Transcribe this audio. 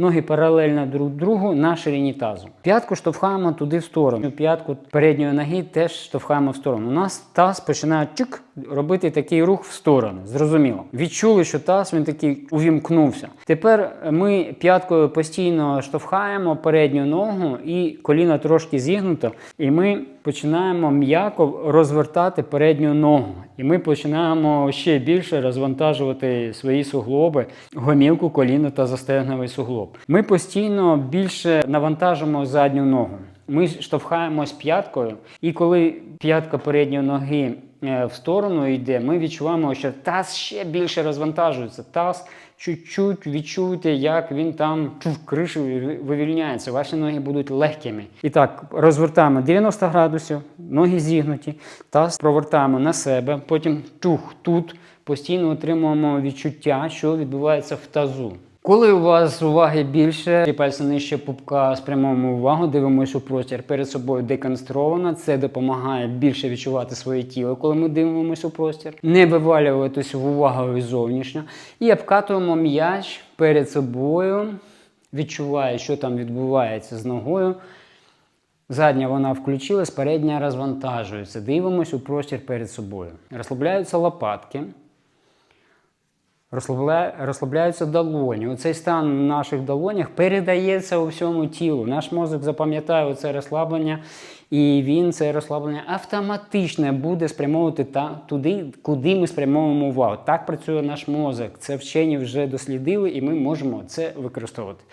Ноги паралельно друг другу на ширині тазу. П'ятку штовхаємо туди в сторону. П'ятку передньої ноги теж штовхаємо в сторону. У нас таз починає чик робити такий рух в сторону. Зрозуміло. Відчули, що таз він такий увімкнувся. Тепер ми п'яткою постійно штовхаємо передню ногу і коліно трошки зігнуто, і ми починаємо м'яко розвертати передню ногу. І ми починаємо ще більше розвантажувати свої суглоби, гомілку, коліно та застегновий суглоб. Ми постійно більше навантажимо задню ногу. Ми штовхаємось п'яткою, і коли п'ятка передньої ноги в сторону йде, ми відчуваємо, що таз ще більше розвантажується. Таз чуть-чуть відчуйте, як він там чув кришу вивільняється. Ваші ноги будуть легкими. І так, розвертаємо 90 градусів, ноги зігнуті, таз провертаємо на себе, потім чух тут. Постійно отримуємо відчуття, що відбувається в тазу. Коли у вас уваги більше, і пальці нижче пупка спрямовуємо увагу, дивимося у простір перед собою деконстровано. Це допомагає більше відчувати своє тіло, коли ми дивимося у простір, не вивалюватись в увагу зовнішньо. І обкатуємо м'яч перед собою, відчуває, що там відбувається з ногою. Задня вона включилась, передня розвантажується. Дивимось у простір перед собою. Розслабляються лопатки. Розслабля... Розслабляються долоні. Оцей стан в наших долонях передається у всьому тілу. Наш мозок запам'ятає це розслаблення, і він це розслаблення автоматично буде спрямовувати та, туди, куди ми спрямовуємо увагу. Так працює наш мозок. Це вчені вже дослідили, і ми можемо це використовувати.